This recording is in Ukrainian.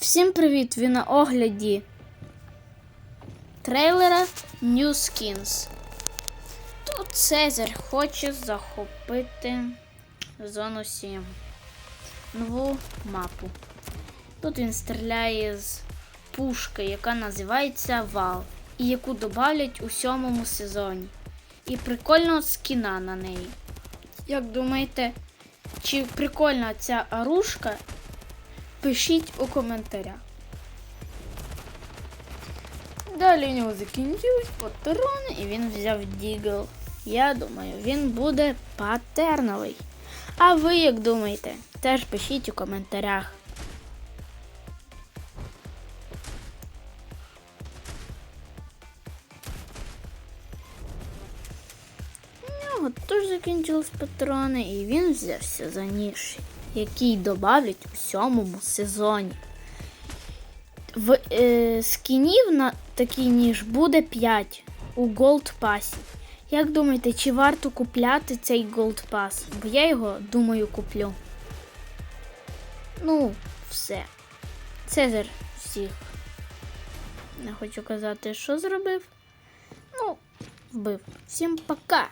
Всім привіт! Ви на огляді трейлера New Skins. Тут Цезарь хоче захопити зону 7. Нову мапу. Тут він стріляє з пушки, яка називається Вал, і яку добавлять у сьомому сезоні. І прикольного скіна на неї. Як думаєте, чи прикольна ця оружка? Пишіть у коментарях. Далі у нього закінчились патрони і він взяв Дігл. Я думаю, він буде патерновий. А ви як думаєте? Теж пишіть у коментарях. У нього теж закінчились патрони, і він взявся за ніж, який добавлять у сьомому сезоні. В е, скінів на такий ніж буде 5 у Gold Pass. Як думаєте, чи варто купляти цей Gold Pass? Бо я його, думаю, куплю. Ну, все. Цезар всіх. Не хочу казати, що зробив. Ну, вбив. Всім пока!